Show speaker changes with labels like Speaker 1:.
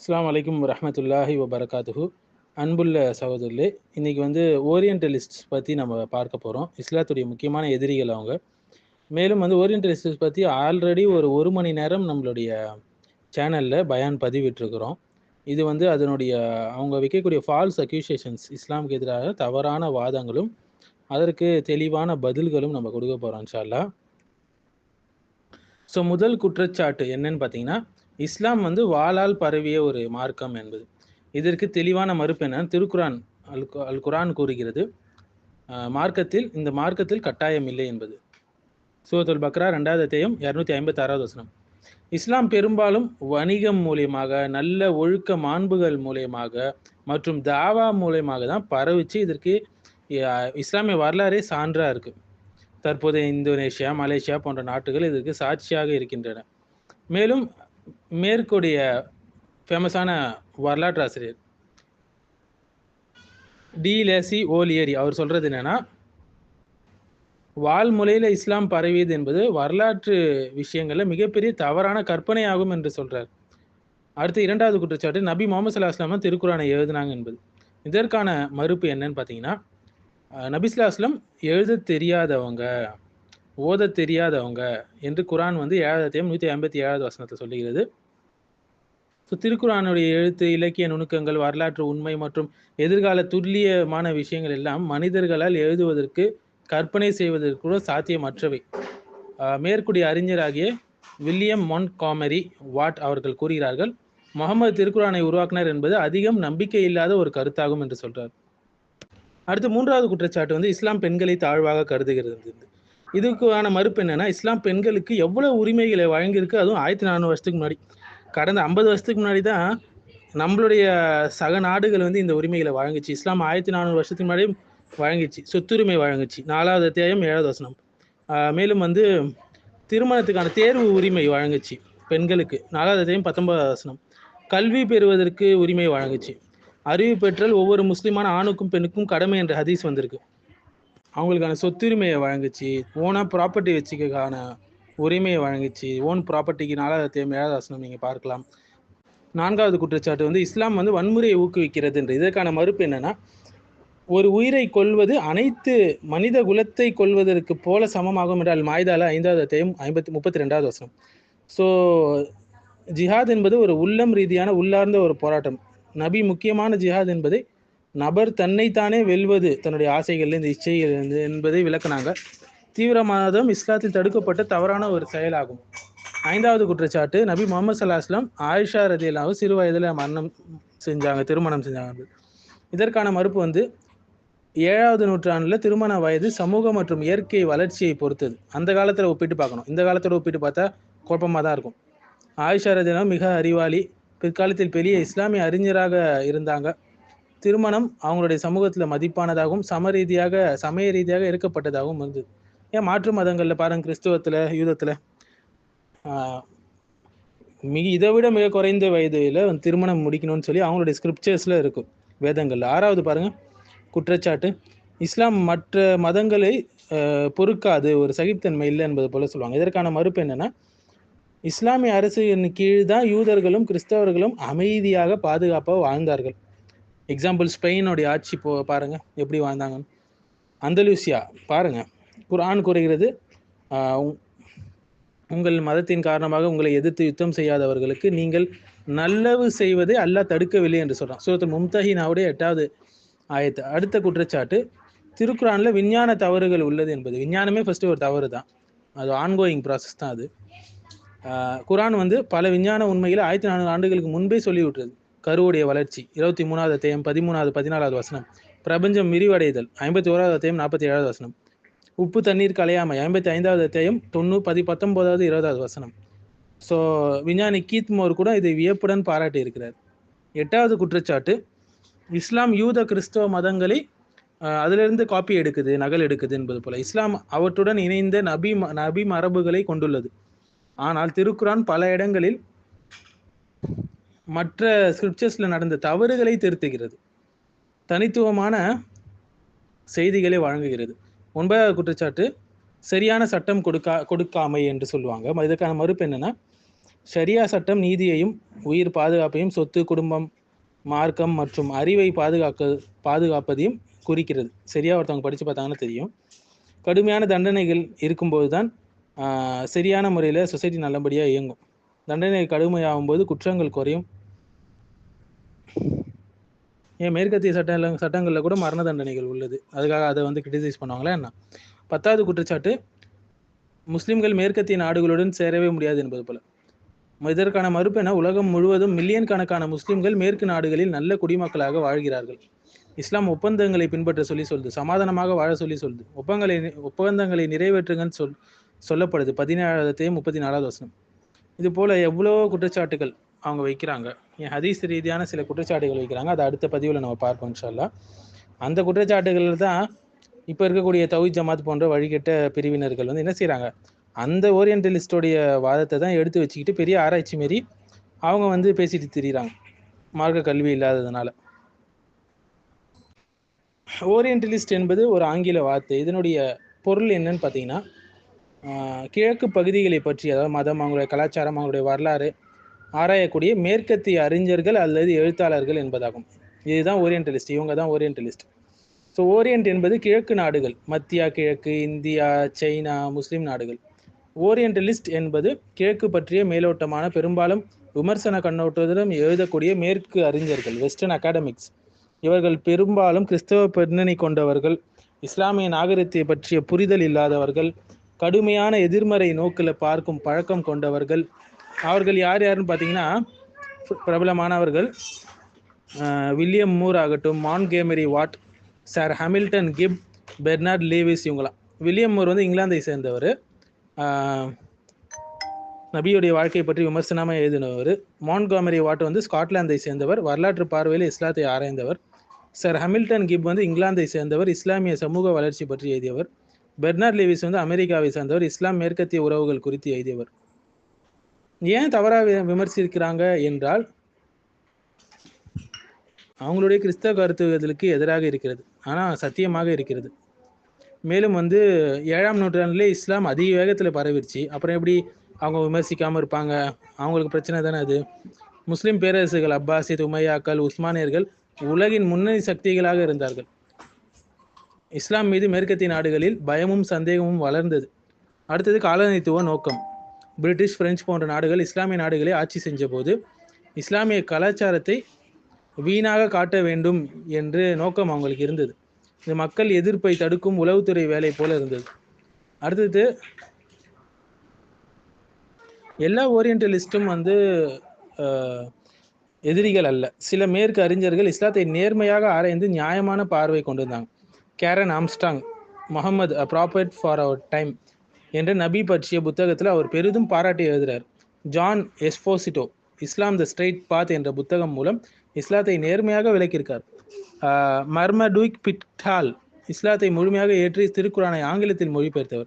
Speaker 1: அஸ்லாம் அலைக்கும் ரஹமத்துல்லாஹி வபரகாத்துஹு. அன்புள்ள சகோதரர்களே இன்னைக்கு வந்து ஓரியன்டலிஸ்ட் பற்றி நம்ம பார்க்க போகிறோம் இஸ்லாத்துடைய முக்கியமான எதிரிகள் அவங்க. மேலும் வந்து ஓரியன்டலிஸ்ட் பற்றி ஆல்ரெடி ஒரு ஒரு மணி நேரம் நம்மளுடைய சேனலில் பயான் பதிவிட்டிருக்கிறோம். இது வந்து அதனுடைய அவங்க வைக்கக்கூடிய ஃபால்ஸ் அக்யூசியேஷன்ஸ் இஸ்லாமுக்கு எதிராக தவறான வாதங்களும் அதற்கு தெளிவான பதில்களும் நம்ம கொடுக்க போகிறோம் இன்ஷால்லா ஸோ முதல் குற்றச்சாட்டு என்னன்னு பார்த்தீங்கன்னா இஸ்லாம் வந்து வாளால் பரவிய ஒரு மார்க்கம் என்பது. இதற்கு தெளிவான மறுப்பு என திருக்குரான் அல் கு- அல் குரான் கூறுகிறது மார்க்கத்தில் இந்த மார்க்கத்தில் கட்டாயம் இல்லை என்பது. சூரத்துல் பக்ரா ரெண்டாவது அத்தியாயம் இரநூத்தி ஐம்பத்தி ஆறாவது வசனம். இஸ்லாம் பெரும்பாலும் வணிகம் மூலியமாக நல்ல ஒழுக்க மாண்புகள் மூலியமாக மற்றும் தாவா மூலியமாக தான் பரவிச்சு இதற்கு இஸ்லாமிய வரலாறே சான்றாக இருக்கு. தற்போதைய இந்தோனேஷியா மலேசியா போன்ற நாட்டுகள் இதற்கு சாட்சியாக இருக்கின்றன. மேலும் மேற்குடைய ஃபேமஸான வரலாற்று ஆசிரியர் டி. லேசி ஓலியரி. அவர் சொல்றது என்னன்னா வால்முலையில இஸ்லாம் பரவியது என்பது வரலாற்று விஷயங்கள்ல மிகப்பெரிய தவறான கற்பனையாகும் என்று சொல்றார். அடுத்து இரண்டாவது குற்றச்சாட்டு நபி முகமது சல்லா அஸ்லாம் திருக்குறானை எழுதினாங்க என்பது. இதற்கான மறுப்பு என்னன்னு பார்த்தீங்கன்னா நபிஸ்லா நபி எழுத தெரியாதவங்க ஓத தெரியாதவங்க என்று குரான் வந்து ஏழாவது நூற்றி ஐம்பத்தி ஏழாவது வசனத்தை சொல்லுகிறது. ஸோ திருக்குறானுடைய எழுத்து இலக்கிய நுணுக்கங்கள் வரலாற்று உண்மை மற்றும் எதிர்கால துல்லியமான விஷயங்கள் எல்லாம் மனிதர்களால் எழுதுவதற்கு கற்பனை செய்வதற்கு கூட சாத்தியமற்றவை. ஆஹ் மேற்குடி அறிஞராகிய வில்லியம் மொன் காமெரி வாட் அவர்கள் கூறுகிறார்கள் முகமது திருக்குறானை உருவாக்கினார் என்பது அதிகம் நம்பிக்கை இல்லாத ஒரு கருத்தாகும் என்று சொல்றார். அடுத்து மூன்றாவது குற்றச்சாட்டு வந்து இஸ்லாம் பெண்களை தாழ்வாக கருதுகிறது. இதுக்கான மறுப்பு என்னன்னா இஸ்லாம் பெண்களுக்கு எவ்வளவு உரிமைகளை வழங்கியிருக்கு? அதுவும் ஆயிரத்தி நானூறு வருஷத்துக்கு முன்னாடி. கடந்த ஐம்பது வருஷத்துக்கு முன்னாடி தான் நம்மளுடைய சக நாடுகள் வந்து இந்த உரிமைகளை வழங்குச்சு. இஸ்லாம் ஆயிரத்தி நானூறு வருஷத்துக்கு முன்னாடி வழங்கிச்சு. சொத்துரிமை வழங்குச்சு. நாலாவது அத்தியாயம் ஏழாவது வசனம். மேலும் வந்து திருமணத்துக்கான தேர்வு உரிமை வழங்குச்சு பெண்களுக்கு. நாலாவது அத்தியாயம் பத்தொன்பதாவது வசனம். கல்வி பெறுவதற்கு உரிமை வழங்குச்சு. அறிவு பெற்றல் ஒவ்வொரு முஸ்லிமான ஆணுக்கும் பெண்ணுக்கும் கடமை என்ற ஹதீஸ் வந்திருக்கு. அவங்களுக்கான சொத்துரிமையை வழங்குச்சு. ஓனாக ப்ராப்பர்ட்டி வச்சுக்கான உரிமையை வழங்குச்சு. ஓன் ப்ராப்பர்ட்டிக்கு நாலாவது தேவை ஏழாவது நீங்கள் பார்க்கலாம். நான்காவது குற்றச்சாட்டு வந்து இஸ்லாம் வந்து வன்முறையை ஊக்குவிக்கிறது என்று இதற்கான மறுப்பு என்னன்னா ஒரு உயிரை கொல்வது அனைத்து மனித குலத்தை கொள்வதற்கு போல சமமாகும் என்றால் மாய்தால ஐந்தாவது அத்தியாயம் ஐம்பத்தி முப்பத்தி ரெண்டாவது வசனம். ஸோ ஜிஹாத் என்பது ஒரு உள்ளம் ரீதியான உள்ளார்ந்த ஒரு போராட்டம். நபி முக்கியமான ஜிஹாத் என்பதை நபர் தன்னைத்தானே வெல்வது தன்னுடைய ஆசைகள்லேருந்து இச்சைகளிலிருந்து என்பதை விளக்குனாங்க. தீவிரவாதம் இஸ்லாத்தில் தடுக்கப்பட்ட தவறான ஒரு செயலாகும். ஐந்தாவது குற்றச்சாட்டு நபி முகமது சல்லாஹ்லாம் ஆயிஷா ரதியல்லாவும் சிறு வயதில் மரணம் செஞ்சாங்க திருமணம் செஞ்சாங்க. இதற்கான மறுப்பு வந்து ஏழாவது நூற்றாண்டில் திருமண வயது சமூக மற்றும் இயற்கை வளர்ச்சியை பொறுத்தது. அந்த காலத்தில் ஒப்பிட்டு பார்க்கணும். இந்த காலத்தில் ஒப்பிட்டு பார்த்தா குழப்பமாக தான் இருக்கும். ஆயிஷா ரதியலாம் மிக அறிவாளி பிற்காலத்தில் பெரிய இஸ்லாமிய அறிஞராக இருந்தாங்க. திருமணம் அவங்களுடைய சமூகத்தில் மதிப்பானதாகவும் சம ரீதியாக சமய ரீதியாக இருக்கப்பட்டதாகவும் இருந்தது ஏன் மாற்று மதங்களில் பாருங்க கிறிஸ்துவத்தில் யூதத்தில். மிக இதை விட மிக குறைந்த வயதில் திருமணம் முடிக்கணும்னு சொல்லி அவங்களுடைய ஸ்கிரிப்சர்ஸில் இருக்கும் வேதங்களில். ஆறாவது பாருங்கள் குற்றச்சாட்டு. இஸ்லாம் மற்ற மதங்களை பொறுக்காது ஒரு சகிப்தன்மை இல்லை என்பது போல சொல்லுவாங்க. இதற்கான மறுப்பு என்னன்னா இஸ்லாமிய அரசின் கீழ் தான் யூதர்களும் கிறிஸ்தவர்களும் அமைதியாக பாதுகாப்பாக வாழ்ந்தார்கள். எக்ஸாம்பிள் ஸ்பெயினுடைய ஆட்சி போ பாருங்க எப்படி வாழ்ந்தாங்கன்னு. அந்தலூசியா பாருங்க குரான் கூறுகிறது உங்கள் மதத்தின் காரணமாக உங்களை எதிர்த்து யுத்தம் செய்யாதவர்களுக்கு நீங்கள் நல்லவு செய்வதை அல்லாஹ் தடுக்கவில்லை என்று சொல்றான். சூரத்து மும்தஹினாவுடைய எட்டாவது ஆயத்து. அடுத்த குற்றச்சாட்டு திருக்குறானில் விஞ்ஞான தவறுகள் உள்ளது என்பது. விஞ்ஞானமே ஃபர்ஸ்ட் ஒரு தவறு தான். அது ஆன்கோயிங் ப்ராசஸ் தான் அது. குரான் வந்து பல விஞ்ஞான உண்மைகளை ஆயிரத்தி நானூறு ஆண்டுகளுக்கு முன்பே சொல்லி விட்டுறது கருவுடைய வளர்ச்சி. இருபத்தி மூணாவது அத்தியாயம் பதிமூணாவது பதினாலாவது வசனம். பிரபஞ்சம் விரிவடைதல். ஐம்பத்தி ஓராவது அத்தியம் நாற்பத்தி ஏழாவது வசனம். உப்பு தண்ணீர் கலையாமை. ஐம்பத்தி ஐந்தாவது அத்தியாயம் தொண்ணூ பதி பத்தொன்பதாவது இருபதாவது வசனம். ஸோ விஞ்ஞானி கீத் மோர் கூட இதை வியப்புடன் பாராட்டி இருக்கிறார். எட்டாவது குற்றச்சாட்டு இஸ்லாம் யூத கிறிஸ்தவ மதங்களை அதிலிருந்து காப்பி எடுக்குது நகல் எடுக்குது என்பது போல. இஸ்லாம் அவற்றுடன் இணைந்த நபி ம- நபி மரபுகளை கொண்டுள்ளது. ஆனால் திருக்குரான் பல இடங்களில் மற்ற ஸ்கிரிப்சர்ஸ்ல நடந்த தவறுகளை திருத்துகிறது. தனித்துவமான செய்திகளை வழங்குகிறது. ஒன்பதாவது குற்றச்சாட்டு சரியான சட்டம் கொடுக்கா கொடுக்காமை என்று சொல்லுவாங்க. ம- இதுக்கான மறுப்பு என்னன்னா சரியா சட்டம் நீதியையும் உயிர் பாதுகாப்பையும் சொத்து குடும்பம் மார்க்கம் மற்றும் அறிவை பாதுகாக்க பாதுகாப்பதையும் குறிக்கிறது. சரியா ஒருத்தவங்க படித்து பார்த்தாங்கன்னா தெரியும். கடுமையான தண்டனைகள் இருக்கும்போது தான் சரியான முறையில் சொசைட்டி நல்லபடியாக இயங்கும். தண்டனை கடுமையாகும் போது குற்றங்கள் குறையும். ஏன் மேற்கத்திய சட்ட சட்டங்களில் கூட மரண தண்டனைகள் உள்ளது. அதுக்காக அதை வந்து கிரிட்டிசைஸ் பண்ணுவாங்களா என்ன? பத்தாவது குற்றச்சாட்டு முஸ்லிம்கள் மேற்கத்திய நாடுகளுடன் சேரவே முடியாது என்பது போல. இதற்கான மறுப்பு என உலகம் முழுவதும் மில்லியன் கணக்கான முஸ்லிம்கள் மேற்கு நாடுகளில் நல்ல குடிமக்களாக வாழ்கிறார்கள். இஸ்லாம் ஒப்பந்தங்களை பின்பற்ற சொல்லி சொல்லுது சமாதானமாக வாழ சொல்லி சொல்லுது. ஒப்பங்களை ஒப்பந்தங்களை நிறைவேற்றுங்கன்னு சொல் சொல்லப்படுது. பதினேழாவது முப்பத்தி நாலாவது வசனம். இது போல எவ்வளோ குற்றச்சாட்டுகள் அவங்க வைக்கிறாங்க. என் ஹதீஸ் ரீதியான சில குற்றச்சாட்டுகள் வைக்கிறாங்க. அதை அடுத்த பதிவில் நம்ம பார்ப்போம் இன்ஷால்லா அந்த குற்றச்சாட்டுகள் தான் இப்போ இருக்கக்கூடிய தவி ஜமாத் போன்ற வழிகட்ட பிரிவினர்கள் வந்து என்ன செய்கிறாங்க அந்த ஓரியன்டலிஸ்டோடைய வாதத்தை தான் எடுத்து வச்சுக்கிட்டு பெரிய ஆராய்ச்சி மாரி அவங்க வந்து பேசிட்டு திரியிறாங்க. மார்க்க கல்வி இல்லாததுனால. ஓரியன்டலிஸ்ட் என்பது ஒரு ஆங்கில வார்த்தை. இதனுடைய பொருள் என்னன்னு பார்த்தீங்கன்னா கிழக்கு பகுதிகளை பற்றி அதாவது மதம் அவங்களுடைய கலாச்சாரம் அவங்களுடைய வரலாறு ஆராயக்கூடிய மேற்கத்திய அறிஞர்கள் அல்லது எழுத்தாளர்கள் என்பதாகும். இதுதான் ஓரியன்டலிஸ்ட் இவங்க தான் ஓரியன்டலிஸ்ட் ஸோ ஓரியன்ட் என்பது கிழக்கு நாடுகள். மத்தியா கிழக்கு இந்தியா சைனா முஸ்லீம் நாடுகள். ஓரியன்டலிஸ்ட் என்பது கிழக்கு பற்றிய மேலோட்டமான பெரும்பாலும் விமர்சன கண்ணோட்டத்துடன் எழுதக்கூடிய மேற்கு அறிஞர்கள் வெஸ்டர்ன் அகாடமிக்ஸ் இவர்கள் பெரும்பாலும் கிறிஸ்தவ பின்னணி கொண்டவர்கள் இஸ்லாமிய நாகரிகத்தை பற்றிய புரிதல் இல்லாதவர்கள் கடுமையான எதிர்மறை நோக்கில் பார்க்கும் பழக்கம் கொண்டவர்கள் அவர்கள் யார் யாருன்னு பார்த்தீங்கன்னா பிரபலமானவர்கள் வில்லியம் மூர் ஆகட்டும் Montgomery Watt sir Hamilton Gibb Bernard Lewis இவங்களாம். வில்லியம் மூர் வந்து இங்கிலாந்தை சேர்ந்தவர். நபியுடைய வாழ்க்கையை பற்றி விமர்சனமாக எழுதினவர். மான்காமரி வாட் வந்து ஸ்காட்லாந்தை சேர்ந்தவர். வரலாற்று பார்வையில் இஸ்லாத்தை ஆராய்ந்தவர். சார் ஹமில்டன் கிப் வந்து இங்கிலாந்தை சேர்ந்தவர். இஸ்லாமிய சமூக வளர்ச்சி பற்றி எழுதியவர். பெர்னார்ட் லீவிஸ் வந்து அமெரிக்காவை சேர்ந்தவர். இஸ்லாம் மேற்கத்திய உறவுகள் குறித்து எழுதியவர். ஏன் தவறாக விமர்சிக்கிறாங்க என்றால் அவங்களுடைய கிறிஸ்தவ கருத்துகளுக்கு எதிராக இருக்கிறது. ஆனால் சத்தியமாக இருக்கிறது. மேலும் வந்து ஏழாம் நூற்றாண்டிலே இஸ்லாம் அதிக வேகத்தில் பரவிருச்சு. அப்புறம் எப்படி அவங்க விமர்சிக்காமல் இருப்பாங்க? அவங்களுக்கு பிரச்சனை தானே அது? முஸ்லீம் பேரரசுகள் அப்பாசித் உமையாக்கள் உஸ்மானியர்கள் உலகின் முன்னணி சக்திகளாக இருந்தார்கள். இஸ்லாம் மீது மேற்கத்திய நாடுகளில் பயமும் சந்தேகமும் வளர்ந்தது. அடுத்தது காலனித்துவ நோக்கம். பிரிட்டிஷ் பிரெஞ்சு போன்ற நாடுகள் இஸ்லாமிய நாடுகளை ஆட்சி செஞ்சபோது இஸ்லாமிய கலாச்சாரத்தை வீணாக காட்ட வேண்டும் என்று நோக்கம் அவங்களுக்கு இருந்தது. இது மக்கள் எதிர்ப்பை தடுக்கும் உளவுத்துறை வேலை போல இருந்தது. அடுத்தது எல்லா ஓரியன்டலிஸ்டும் வந்து எதிரிகள் அல்ல. சில மேற்கு அறிஞர்கள் இஸ்லாத்தை நேர்மையாக ஆராய்ந்து நியாயமான பார்வை கொண்டிருந்தாங்க. Karen Armstrong Muhammad a prophet for our time. என்ற நபி பற்றிய புத்தகத்தில் அவர் பெரிதும் பாராட்டி எழுதுகிறார் ஜான் எஸ்போசிட்டோ இஸ்லாம் த ஸ்ட்ரெயிட் பாத் என்ற புத்தகம் மூலம் இஸ்லாத்தை நேர்மையாக விளக்கியிருக்கார். ஆஹ் மர்மடுக் பிட்டால் இஸ்லாத்தை முழுமையாக ஏற்றி திருக்குரானை ஆங்கிலத்தில் மொழிபெயர்த்தவர்.